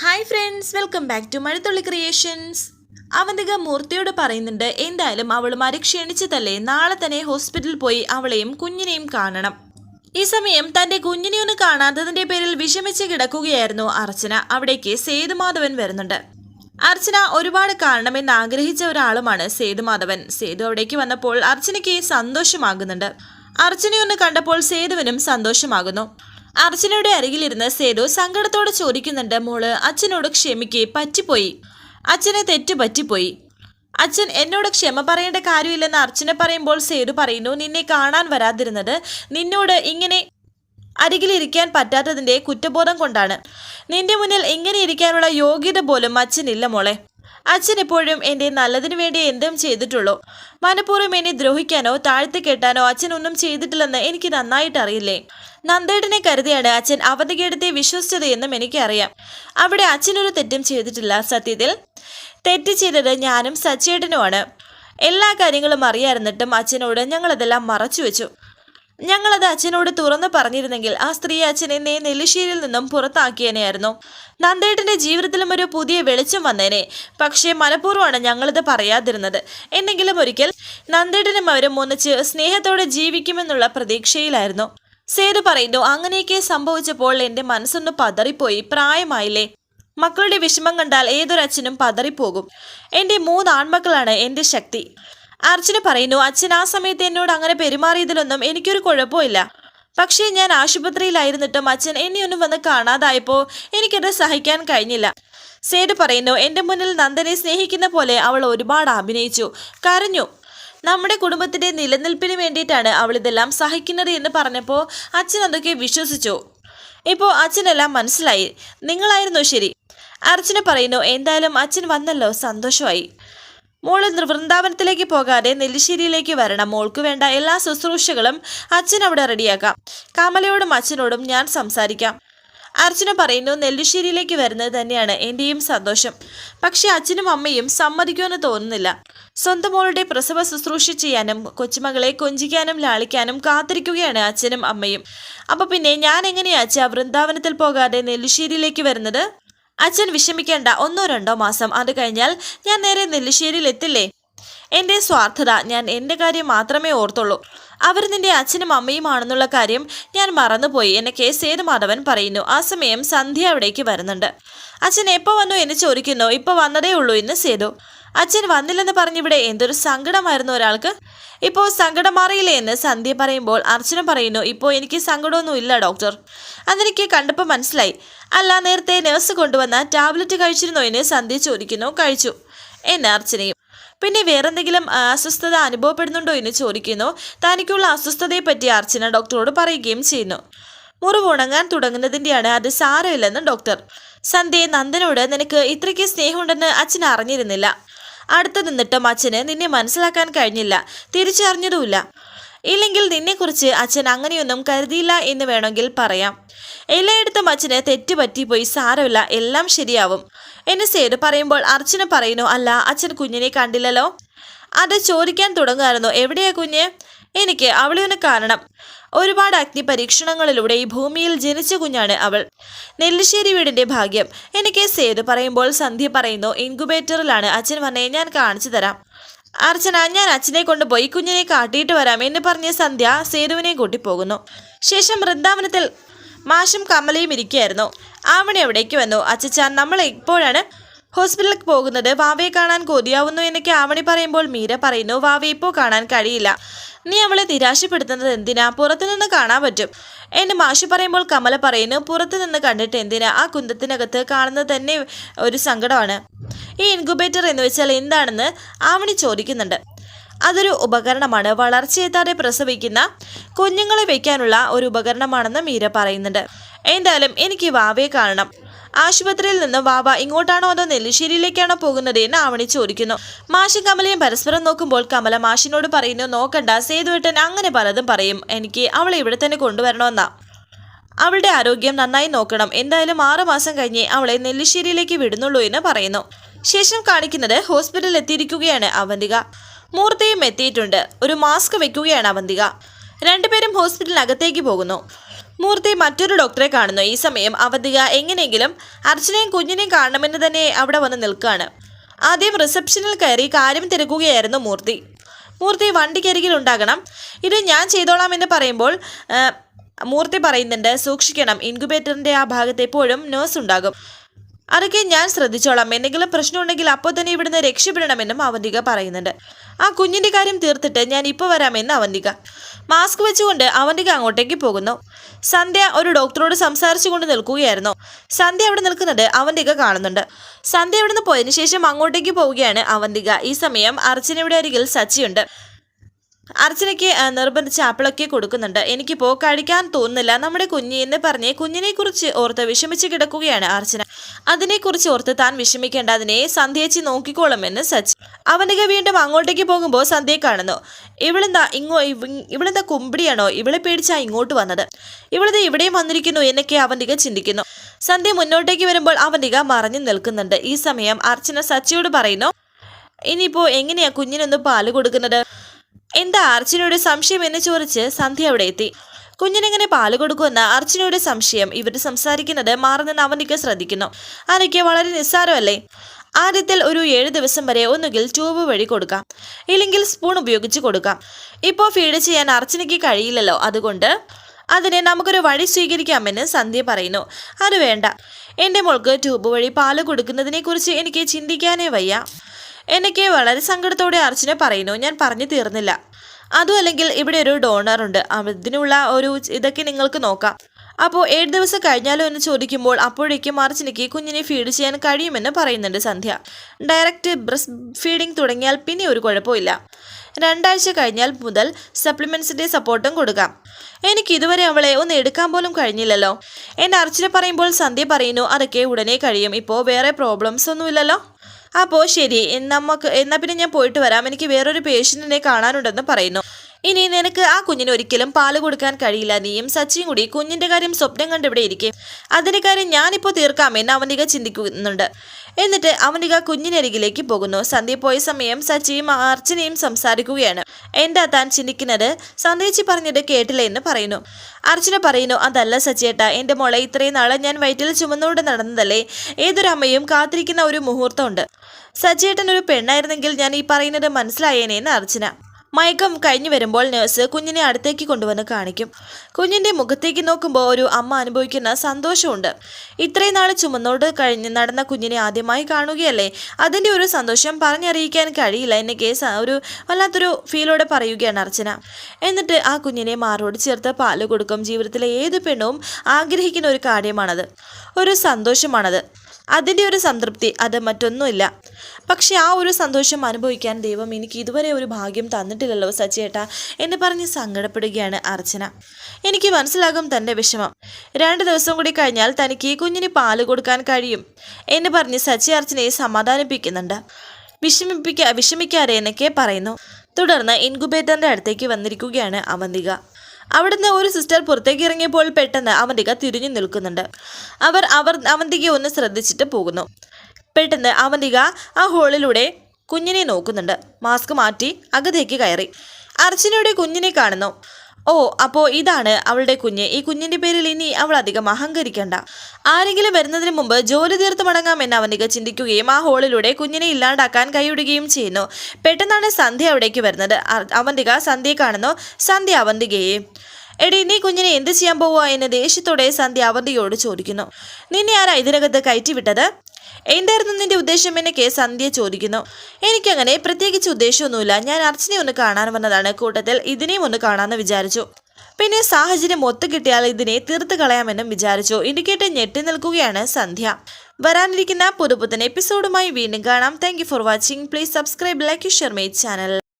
Hi friends welcome back to Mazhathulli creations Avantika മൂർത്തിയോട് പറയുന്നുണ്ട് എന്തായാലും അവൾ അവളുമാരെ ക്ഷണിച്ചതല്ലേ നാളെ തന്നെ ഹോസ്പിറ്റലിൽ പോയി അവളെയും കുഞ്ഞിനെയും കാണണം. ഈ സമയം തന്റെ കുഞ്ഞിനെയൊന്ന് കാണാത്തതിന്റെ പേരിൽ വിഷമിച്ച് കിടക്കുകയായിരുന്നു അർച്ചന. അവിടേക്ക് സേതുമാധവൻ വരുന്നുണ്ട്. അർച്ചന ഒരുപാട് കാണണമെന്ന് ആഗ്രഹിച്ച ഒരാളുമാണ് സേതുമാധവൻ. സേതു അവിടേക്ക് വന്നപ്പോൾ അർച്ചനയ്ക്ക് സന്തോഷമാകുന്നുണ്ട്. അർച്ചനയൊന്ന് കണ്ടപ്പോൾ സേതുവിനും സന്തോഷമാകുന്നു. അർച്ചനയുടെ അരികിലിരുന്ന് സേതു സങ്കടത്തോടെ ചോദിക്കുന്നുണ്ട് മോൾ അച്ഛനോട് ക്ഷമിക്കേ. പറ്റിപ്പോയി. അച്ഛനെ തെറ്റ് പറ്റിപ്പോയി അച്ഛൻ എന്നോട് ക്ഷമ പറയേണ്ട കാര്യമില്ലെന്ന് അർച്ചന പറയുമ്പോൾ സേതു പറയുന്നു നിന്നെ കാണാൻ വരാതിരുന്നത് നിന്നോട് ഇങ്ങനെ അരികിലിരിക്കാൻ പറ്റാത്തതിന്റെ കുറ്റബോധം കൊണ്ടാണ്. നിന്റെ മുന്നിൽ ഇങ്ങനെ ഇരിക്കാനുള്ള യോഗ്യത പോലും അച്ഛനില്ല മോളെ. അച്ഛൻ എപ്പോഴും എന്റെ നല്ലതിനു വേണ്ടി എന്തും ചെയ്തിട്ടുള്ളൂ. മനഃപൂർവം എന്നെ ദ്രോഹിക്കാനോ താഴ്ത്തി കെട്ടാനോ അച്ഛൻ ഒന്നും ചെയ്തിട്ടില്ലെന്ന് എനിക്ക് നന്നായിട്ട് അറിയില്ലേ നന്ദേടനെ കരുതിയാണ് അച്ഛൻ അവധികേടത്തെ വിശ്വസിച്ചത് എന്നും എനിക്കറിയാം. അവിടെ അച്ഛനൊരു തെറ്റും ചെയ്തിട്ടില്ല സത്യത്തിൽ. തെറ്റ് ചെയ്തത് ഞാനും സച്ചേട്ടനുമാണ്. എല്ലാ കാര്യങ്ങളും അറിയാറുന്നിട്ടും അച്ഛനോട് ഞങ്ങളതെല്ലാം മറച്ചു വെച്ചു ഞങ്ങളത് അച്ഛനോട് തുറന്നു പറഞ്ഞിരുന്നെങ്കിൽ ആ സ്ത്രീ അച്ഛനെ എന്നെ നെല്ലിശ്ശേരിയിൽ നിന്നും പുറത്താക്കിയനെയായിരുന്നു. നന്ദേട്ടന്റെ ജീവിതത്തിലും ഒരു പുതിയ വെളിച്ചം വന്നേനെ. പക്ഷേ മനഃപൂർവമാണ് ഞങ്ങളിത് പറയാതിരുന്നത്. എന്നെങ്കിലും ഒരിക്കൽ നന്ദേട്ടനും അവരും ഒന്നിച്ച് സ്നേഹത്തോടെ ജീവിക്കുമെന്നുള്ള പ്രതീക്ഷയിലായിരുന്നു. സേതു പറയുന്നു അങ്ങനെയൊക്കെ സംഭവിച്ചപ്പോൾ എന്റെ മനസ്സൊന്ന് പതറിപ്പോയി. പ്രായമായില്ലേ. മക്കളുടെ വിഷമം കണ്ടാൽ ഏതൊരച്ഛനും പതറിപ്പോകും. എന്റെ മൂന്ന് ആൺമക്കളാണ് എന്റെ ശക്തി. അർച്ചന പറയുന്നു അച്ഛൻ ആ സമയത്ത് എന്നോട് അങ്ങനെ പെരുമാറിയതിലൊന്നും എനിക്കൊരു കുഴപ്പമില്ല പക്ഷേ ഞാൻ ആശുപത്രിയിലായിരുന്നിട്ടും അച്ഛൻ എന്നെ ഒന്നും വന്ന് കാണാതായപ്പോൾ എനിക്കത് സഹിക്കാൻ കഴിഞ്ഞില്ല. സേഡ് പറയുന്നു എന്റെ മുന്നിൽ നന്ദനെ സ്നേഹിക്കുന്ന പോലെ അവൾ ഒരുപാട് അഭിനയിച്ചു. കരഞ്ഞു. നമ്മുടെ കുടുംബത്തിന്റെ നിലനിൽപ്പിന് വേണ്ടിയിട്ടാണ് അവൾ ഇതെല്ലാം സഹിക്കുന്നത് എന്ന് പറഞ്ഞപ്പോൾ അച്ഛൻ അതൊക്കെ വിശ്വസിച്ചു. ഇപ്പോൾ അച്ഛനെല്ലാം മനസ്സിലായി. നിങ്ങളായിരുന്നു ശരി. അർച്ചന പറയുന്നു എന്തായാലും അച്ഛൻ വന്നല്ലോ. സന്തോഷമായി. മോൾ വൃന്ദാവനത്തിലേക്ക് പോകാതെ നെല്ലിശ്ശേരിയിലേക്ക് വരണം. മോൾക്ക് വേണ്ട എല്ലാ ശുശ്രൂഷകളും അച്ഛൻ അവിടെ റെഡിയാക്കാം. കമലയോടും അച്ഛനോടും ഞാൻ സംസാരിക്കാം. അർച്ചന പറയുന്നു നെല്ലിശ്ശേരിയിലേക്ക് വരുന്നത് തന്നെയാണ് എന്റെയും സന്തോഷം. പക്ഷേ അച്ഛനും അമ്മയും സമ്മതിക്കുമെന്ന് തോന്നുന്നില്ല. സ്വന്തം മോളുടെ പ്രസവ ശുശ്രൂഷ ചെയ്യാനും കൊച്ചുമകളെ കൊഞ്ചിക്കാനും ലാളിക്കാനും കാത്തിരിക്കുകയാണ് അച്ഛനും അമ്മയും. അപ്പൊ പിന്നെ ഞാൻ എങ്ങനെയാ അച്ഛ വൃന്ദാവനത്തിൽ പോകാതെ നെല്ലിശ്ശേരിയിലേക്ക് വരുന്നത്? അച്ഛൻ വിഷമിക്കേണ്ട ഒന്നോ രണ്ടോ മാസം അത് കഴിഞ്ഞാൽ ഞാൻ നേരെ നെല്ലിശ്ശേരിയിൽ എത്തില്ലേ എന്റെ സ്വാർത്ഥത ഞാൻ എന്റെ കാര്യം മാത്രമേ ഓർത്തുള്ളൂ. അവർ നിന്റെ അച്ഛനും അമ്മയുമാണെന്നുള്ള കാര്യം ഞാൻ മറന്നുപോയി. എന്നെ കെ സേതുമാധവൻ പറയുന്നു? ആ സമയം സന്ധ്യ അവിടേക്ക് വരുന്നുണ്ട്. അച്ഛൻ എപ്പോ വന്നു എന്ന് ചോദിക്കുന്നു. ഇപ്പോൾ വന്നതേ ഉള്ളൂ എന്ന് സേതു. അച്ഛൻ വന്നില്ലെന്ന് പറഞ്ഞിവിടെ എന്തൊരു സങ്കടമായിരുന്നു ഒരാൾക്ക്. ഇപ്പോൾ സങ്കടം മാറിയില്ലേ എന്ന് സന്ധ്യ പറയുമ്പോൾ അർച്ചന പറയുന്നു ഇപ്പോൾ എനിക്ക് സങ്കടമൊന്നും ഇല്ല ഡോക്ടർ. അതെനിക്ക് കണ്ടപ്പോൾ മനസ്സിലായി. അല്ല നേരത്തെ നേഴ്സ് കൊണ്ടുവന്ന ടാബ്ലറ്റ് കഴിച്ചിരുന്നോ എന്ന് സന്ധ്യ ചോദിക്കുന്നു കഴിച്ചു എന്ന് അർച്ചനയും. പിന്നെ വേറെന്തെങ്കിലും അസ്വസ്ഥത അനുഭവപ്പെടുന്നുണ്ടോ എന്ന് ചോദിക്കുന്നു. തനിക്കുള്ള അസ്വസ്ഥതയെപ്പറ്റി അർച്ചന ഡോക്ടറോട് പറയുകയും ചെയ്യുന്നു. മുറിവ് ഉണങ്ങാൻ തുടങ്ങുന്നതിന്റെയാണ് അത് സാരമില്ലെന്ന് ഡോക്ടർ. സന്ധ്യ നന്ദനോട് നിനക്ക് ഇത്രയ്ക്ക് സ്നേഹമുണ്ടെന്ന് അച്ഛൻ അറിഞ്ഞിരുന്നില്ല. അടുത്ത് നിന്നിട്ടും അച്ഛന് നിന്നെ മനസ്സിലാക്കാൻ കഴിഞ്ഞില്ല. തിരിച്ചറിഞ്ഞതുമില്ല. ഇല്ലെങ്കിൽ നിന്നെക്കുറിച്ച് അച്ഛൻ അങ്ങനെയൊന്നും കരുതിയില്ല എന്ന് വേണമെങ്കിൽ പറയാം. എല്ലായിടത്തും അച്ഛന് തെറ്റ് പോയി സാരമില്ല എല്ലാം ശരിയാവും. എന്നെ സേതു പറയുമ്പോൾ അർച്ചന പറയുന്നു അല്ല അച്ഛൻ കുഞ്ഞിനെ കണ്ടില്ലല്ലോ? അത് ചോദിക്കാൻ തുടങ്ങുമായിരുന്നു. എവിടെയാ കുഞ്ഞ്? എനിക്ക് അവളിന് കാരണം. ഒരുപാട് അഗ്നി പരീക്ഷണങ്ങളിലൂടെ ഈ ഭൂമിയിൽ ജനിച്ച കുഞ്ഞാണ് അവൾ. നെല്ലിശ്ശേരി വീടിന്റെ ഭാഗ്യം. എനിക്ക് സേതു പറയുമ്പോൾ സന്ധ്യ പറയുന്നു ഇൻക്യുബേറ്ററിലാണ്. അച്ഛൻ വന്നേ ഞാൻ കാണിച്ചു തരാം. അർച്ചന ഞാൻ അച്ഛനെ കൊണ്ടുപോയി കുഞ്ഞിനെ കാട്ടിയിട്ട് വരാം എന്ന് പറഞ്ഞ സന്ധ്യ സേതുവിനെ കൂട്ടിപ്പോകുന്നു ശേഷം വൃന്ദാവനത്തിൽ മാഷും കമലയും ഇരിക്കുകയായിരുന്നു ആവണി അവിടേക്ക് വന്നു. അച്ഛച്ചാ നമ്മൾ എപ്പോഴാണ് ഹോസ്പിറ്റലിൽ പോകുന്നത്. വാവയെ കാണാൻ കൊതിയാവുന്നു എന്നൊക്കെ ആവണി പറയുമ്പോൾ മീര പറയുന്നു വാവയെ ഇപ്പോൾ കാണാൻ കഴിയില്ല. നീ അവളെ നിരാശപ്പെടുത്തുന്നത് എന്തിനാ? പുറത്തുനിന്ന് കാണാൻ പറ്റും. എന്നെ മാഷി പറയുമ്പോൾ കമല പറയുന്നു പുറത്തുനിന്ന് കണ്ടിട്ട് എന്തിനാ? ആ കുന്തത്തിനകത്ത് കാണുന്നത് തന്നെ ഒരു സങ്കടമാണ്. ഈ ഇൻക്യുബേറ്റർ എന്ന് വെച്ചാൽ എന്താണെന്ന് ആവണി ചോദിക്കുന്നുണ്ട്. അതൊരു ഉപകരണമാണ്. വളർച്ചയെത്താതെ പ്രസവിക്കുന്ന കുഞ്ഞുങ്ങളെ വയ്ക്കാനുള്ള ഒരു ഉപകരണമാണെന്ന് മീര പറയുന്നുണ്ട്. എന്തായാലും എനിക്ക് വാവയെ കാണണം. ആശുപത്രിയിൽ നിന്ന് വാവ ഇങ്ങോട്ടാണോ അതോ നെല്ലിശ്ശേരിയിലേക്കാണോ പോകുന്നത് എന്ന് ആവണി ചോദിക്കുന്നു. മാഷും കമലയും പരസ്പരം നോക്കുമ്പോൾ കമല മാഷിനോട് പറയുന്നു നോക്കണ്ട സേതുവേട്ടൻ അങ്ങനെ പലതും പറയും. എനിക്ക് അവളെ ഇവിടെ തന്നെ കൊണ്ടുവരണമെന്നാ. അവളുടെ ആരോഗ്യം നന്നായി നോക്കണം. എന്തായാലും ആറു മാസം കഴിഞ്ഞേ അവളെ നെല്ലിശ്ശേരിയിലേക്ക് വിടുന്നുള്ളൂ എന്ന് പറയുന്നു. ശേഷം കാണിക്കുന്നത് ഹോസ്പിറ്റലിൽ എത്തിയിരിക്കുകയാണ് അവന്തിക. മൂർത്തിയും എത്തിയിട്ടുണ്ട്. ഒരു മാസ്ക് വെക്കുകയാണ് അവന്തിക. രണ്ടുപേരും ഹോസ്പിറ്റലിനകത്തേക്ക് പോകുന്നു. മൂർത്തി മറ്റൊരു ഡോക്ടറെ കാണുന്നു. ഈ സമയം അവധിക എങ്ങനെയെങ്കിലും അർച്ചനയും കുഞ്ഞിനെയും കാണണമെന്ന് തന്നെ അവിടെ വന്ന് നിൽക്കുകയാണ്. ആദ്യം റിസപ്ഷനിൽ കയറി കാര്യം തിരക്കുകയായിരുന്നു മൂർത്തി. മൂർത്തി വണ്ടിക്കരികിൽ ഉണ്ടാകണം. ഇത് ഞാൻ ചെയ്തോളാം എന്ന് പറയുമ്പോൾ മൂർത്തി പറയുന്നുണ്ട് സൂക്ഷിക്കണം. ഇൻക്യുബേറ്ററിന്റെ ആ ഭാഗത്ത് എപ്പോഴും നേഴ്സ് ഉണ്ടാകും. അതൊക്കെ ഞാൻ ശ്രദ്ധിച്ചോളാം. എന്തെങ്കിലും പ്രശ്നമുണ്ടെങ്കിൽ അപ്പോൾ തന്നെ ഇവിടുന്ന് രക്ഷപ്പെടണമെന്നും അവന്തിക പറയുന്നുണ്ട്. ആ കുഞ്ഞിന്റെ കാര്യം തീർത്തിട്ട് ഞാൻ ഇപ്പോൾ വരാമെന്ന് അവന്തിക. മാസ്ക് വെച്ചുകൊണ്ട് അവന്തിക അങ്ങോട്ടേക്ക് പോകുന്നു. സന്ധ്യ ഒരു ഡോക്ടറോട് സംസാരിച്ചുകൊണ്ട് നിൽക്കുകയായിരുന്നു. സന്ധ്യ അവിടെ നിൽക്കുന്നത് അവന്തിക കാണുന്നുണ്ട്. സന്ധ്യ അവിടെ നിന്ന് പോയതിനു ശേഷം അങ്ങോട്ടേക്ക് പോവുകയാണ് അവന്തിക. ഈ സമയം അർച്ചനയുടെ അരികിൽ സച്ചിയുണ്ട്. അർച്ചനയ്ക്ക് നിർബന്ധിച്ച് ആപ്പിളൊക്കെ കൊടുക്കുന്നുണ്ട്. എനിക്കിപ്പോൾ കഴിക്കാൻ തോന്നുന്നില്ല. നമ്മുടെ കുഞ്ഞ് എന്ന് പറഞ്ഞ് കുഞ്ഞിനെ കുറിച്ച് ഓർത്ത് വിഷമിച്ച് കിടക്കുകയാണ് അർച്ചന. അതിനെക്കുറിച്ച് ഓർത്ത് താൻ വിഷമിക്കേണ്ട. അതിനെ സന്ധ്യേച്ചി നോക്കിക്കോളുമെന്ന് സച്ചി. അവനിക വീണ്ടും അങ്ങോട്ടേക്ക് പോകുമ്പോൾ സന്ധ്യയെ കാണുന്നു. ഇവളെന്താ ഇങ്ങോ ഇവ- ഇവളെന്താ കുമ്പിടിയാണോ? ഇവളെ പേടിച്ചാ ഇങ്ങോട്ട് വന്നത്. ഇവളത് ഇവിടെയും വന്നിരിക്കുന്നു എന്നൊക്കെ അവന്തിക ചിന്തിക്കുന്നു. സന്ധ്യ മുന്നോട്ടേക്ക് വരുമ്പോൾ അവന്തിക മറഞ്ഞു നിൽക്കുന്നുണ്ട്. ഈ സമയം അർച്ചന സച്ചിയോട് പറയുന്നു ഇനിയിപ്പോൾ എങ്ങനെയാ കുഞ്ഞിനൊന്ന് പാൽ കൊടുക്കുന്നത്? എന്താ അർച്ചനയുടെ സംശയം എന്ന് ചോദിച്ച് സന്ധ്യ അവിടെ എത്തി. കുഞ്ഞിനെങ്ങനെ പാൽ കൊടുക്കുമെന്ന അർച്ചനയുടെ സംശയം ഇവർ സംസാരിക്കുന്നത് മാറുന്നെന്ന് അവനിക്ക് ശ്രദ്ധിക്കുന്നു. അതൊക്കെ വളരെ നിസ്സാരമല്ലേ? ആദ്യത്തിൽ ഒരു ഏഴ് ദിവസം വരെ ഒന്നുകിൽ ട്യൂബ് വഴി കൊടുക്കാം. ഇല്ലെങ്കിൽ സ്പൂൺ ഉപയോഗിച്ച് കൊടുക്കാം. ഇപ്പോൾ ഫീഡ് ചെയ്യാൻ അർച്ചനയ്ക്ക് കഴിയില്ലല്ലോ അതുകൊണ്ട് അതിനെ നമുക്കൊരു വഴി സ്വീകരിക്കാമെന്ന് സന്ധ്യ പറയുന്നു. അത് വേണ്ട. എന്റെ മോൾക്ക് ട്യൂബ് വഴി പാൽ കൊടുക്കുന്നതിനെക്കുറിച്ച് എനിക്ക് ചിന്തിക്കാനേ വയ്യ. എനിക്ക് വളരെ സങ്കടത്തോടെ അർച്ചന പറയുന്നു. ഞാൻ പറഞ്ഞു തീർന്നില്ല. അതും അല്ലെങ്കിൽ ഇവിടെ ഒരു ഡോണർ ഉണ്ട്. അതിനുള്ള ഒരു ഇതൊക്കെ നിങ്ങൾക്ക് നോക്കാം. അപ്പോൾ ഏഴ് ദിവസം കഴിഞ്ഞാലോ എന്ന് ചോദിക്കുമ്പോൾ അപ്പോഴേക്കും അർച്ചനയ്ക്ക് കുഞ്ഞിനെ ഫീഡ് ചെയ്യാൻ കഴിയുമെന്ന് പറയുന്നുണ്ട് സന്ധ്യ. ഡയറക്റ്റ് ബ്രസ് ഫീഡിംഗ് തുടങ്ങിയാൽ പിന്നെ ഒരു കുഴപ്പമില്ല. രണ്ടാഴ്ച കഴിഞ്ഞാൽ മുതൽ സപ്ലിമെൻസിന്റെ സപ്പോർട്ടും കൊടുക്കാം. എനിക്ക് ഇതുവരെ അവളെ ഒന്ന് എടുക്കാൻ പോലും കഴിഞ്ഞില്ലല്ലോ. എന്റെ അർച്ചന പറയുമ്പോൾ സന്ധ്യ പറയുന്നു അതൊക്കെ ഉടനെ കഴിയും. ഇപ്പോൾ വേറെ പ്രോബ്ലംസ് ഒന്നുമില്ലല്ലോ? അപ്പോൾ ശരി നമുക്ക് എന്നാൽ പിന്നെ ഞാൻ പോയിട്ട് വരാം. എനിക്ക് വേറൊരു പേഷ്യന്റിനെ കാണാനുണ്ടെന്ന് പറയുന്നു. ഇനി നിനക്ക് ആ കുഞ്ഞിന് ഒരിക്കലും പാൽ കൊടുക്കാൻ കഴിയില്ല. നീയും സച്ചിയും കൂടി കുഞ്ഞിന്റെ കാര്യം സ്വപ്നം കണ്ടിവിടെ ഇരിക്കും. അതിന്റെ കാര്യം ഞാനിപ്പോൾ തീർക്കാമെന്ന് അവനിക ചിന്തിക്കുന്നുണ്ട്. എന്നിട്ട് അവനിക കുഞ്ഞിനരികിലേക്ക് പോകുന്നു. സന്ധ്യ പോയ സമയം സച്ചിയും അർച്ചനയും സംസാരിക്കുകയാണ്. എന്താ താൻ ചിന്തിക്കുന്നത്? സന്ധ്യച്ചി പറഞ്ഞത് കേട്ടില്ല എന്ന് പറയുന്നു. അർച്ചന പറയുന്നു അതല്ല സച്ചിയേട്ട എന്റെ മോളെ ഇത്രയും നാളെ ഞാൻ വയറ്റിൽ ചുമന്നുകൊണ്ട് നടന്നതല്ലേ? ഏതൊരമ്മയും കാത്തിരിക്കുന്ന ഒരു മുഹൂർത്തമുണ്ട്. സച്ചിയേട്ടൻ ഒരു പെണ്ണായിരുന്നെങ്കിൽ ഞാൻ ഈ പറയുന്നത് മനസ്സിലായേനേന്ന് അർച്ചന. മയക്കം കഴിഞ്ഞു വരുമ്പോൾ നഴ്സ് കുഞ്ഞിനെ അടുത്തേക്ക് കൊണ്ടുവന്ന് കാണിക്കും. കുഞ്ഞിന്റെ മുഖത്തേക്ക് നോക്കുമ്പോൾ ഒരു അമ്മ അനുഭവിക്കുന്ന സന്തോഷമുണ്ട്. ഇത്രയും നാൾ ചുമന്നോട് കഴിഞ്ഞ് നടന്ന കുഞ്ഞിനെ ആദ്യമായി കാണുകയല്ലേ? അതിന്റെ ഒരു സന്തോഷം പറഞ്ഞറിയിക്കാൻ കഴിയില്ല എന്നെ കേസ് ഒരു വല്ലാത്തൊരു ഫീലോടെ പറയുകയാണ് അർച്ചന. എന്നിട്ട് ആ കുഞ്ഞിനെ മാറോട് ചേർത്ത് പാൽ കൊടുക്കും. ജീവിതത്തിലെ ഏത് പെണ്ണും ആഗ്രഹിക്കുന്ന ഒരു കാര്യമാണത്. ഒരു സന്തോഷമാണത്. അതിന്റെ ഒരു സംതൃപ്തി അത് മറ്റൊന്നുമില്ല. പക്ഷെ ആ ഒരു സന്തോഷം അനുഭവിക്കാൻ ദൈവം എനിക്ക് ഇതുവരെ ഒരു ഭാഗ്യം തന്നിട്ടില്ലല്ലോ സച്ചിയേട്ട എന്ന് പറഞ്ഞ് സങ്കടപ്പെടുകയാണ് അർച്ചന. എനിക്ക് മനസ്സിലാകും തന്റെ വിഷമം. രണ്ട് ദിവസം കൂടി കഴിഞ്ഞാൽ തനിക്ക് ഈ കുഞ്ഞിന് പാൽ കൊടുക്കാൻ കഴിയും എന്ന് പറഞ്ഞ് സച്ചി അർച്ചനയെ സമാധാനിപ്പിക്കുന്നുണ്ട്. വിഷമിപ്പിക്ക വിഷമിക്കാതെ എന്നൊക്കെ പറയുന്നു. തുടർന്ന് ഇൻകുബേറ്ററിന്റെ അടുത്തേക്ക് വന്നിരിക്കുകയാണ് അവന്തിക. അവിടുന്ന് ഒരു സിസ്റ്റർ പുറത്തേക്ക് ഇറങ്ങിയപ്പോൾ പെട്ടെന്ന് അവന്തിക തിരിഞ്ഞു നിൽക്കുന്നുണ്ട്. അവർ അവർ അവന്തികയെ ഒന്ന് ശ്രദ്ധിച്ചിട്ട് പോകുന്നു. പെട്ടെന്ന് അവന്തിക ആ ഹോളിലൂടെ കുഞ്ഞിനെ നോക്കുന്നുണ്ട്. മാസ്ക് മാറ്റി അകത്തേക്ക് കയറി. അർച്ചനയുടെ കുഞ്ഞിനെ കാണുന്നു. ഓ അപ്പോൾ ഇതാണ് അവളുടെ കുഞ്ഞ്. ഈ കുഞ്ഞിന്റെ പേരിൽ ഇനി അവൾ അധികം അഹങ്കരിക്കണ്ട. ആരെങ്കിലും വരുന്നതിന് മുമ്പ് ജോലി തീർത്ത് മടങ്ങാമെന്ന് അവനിക ചിന്തിക്കുകയും ആ ഹോളിലൂടെ കുഞ്ഞിനെ ഇല്ലാണ്ടാക്കാൻ കൈയിടുകയും ചെയ്യുന്നു. പെട്ടെന്നാണ് സന്ധ്യ അവിടേക്ക് വരുന്നത്. അവന്തിക സന്ധ്യയെ കാണുന്നു. സന്ധ്യ അവന്തികയെ എടി നീ കുഞ്ഞിനെ എന്ത് ചെയ്യാൻ പോവുക? എന്ന് ദേഷ്യത്തോടെ സന്ധ്യ അവന്തികയോട് ചോദിക്കുന്നു. നിന്നെ ആരാ ഇതിനകത്ത് കയറ്റിവിട്ടത്? എന്തായിരുന്നു നിന്റെ ഉദ്ദേശം എന്നെ കെ സന്ധ്യ ചോദിക്കുന്നു. എനിക്കങ്ങനെ പ്രത്യേകിച്ച് ഉദ്ദേശമൊന്നുമില്ല. ഞാൻ അർച്ചനെ ഒന്ന് കാണാൻ വന്നതാണ്. കൂട്ടത്തിൽ ഇതിനെയും ഒന്ന് കാണാമെന്ന് വിചാരിച്ചു. പിന്നെ സാഹചര്യം ഒത്തു കിട്ടിയാൽ ഇതിനെ തീർത്ത് കളയാമെന്നും വിചാരിച്ചു. ഇൻഡിക്കേറ്റർ ഞെട്ടി നിൽക്കുകയാണ് സന്ധ്യ. വരാനിരിക്കുന്ന പുതുപുത്തൻ എപ്പിസോഡുമായി വീണ്ടും കാണാം. Thank for watching please subscribe like share my channel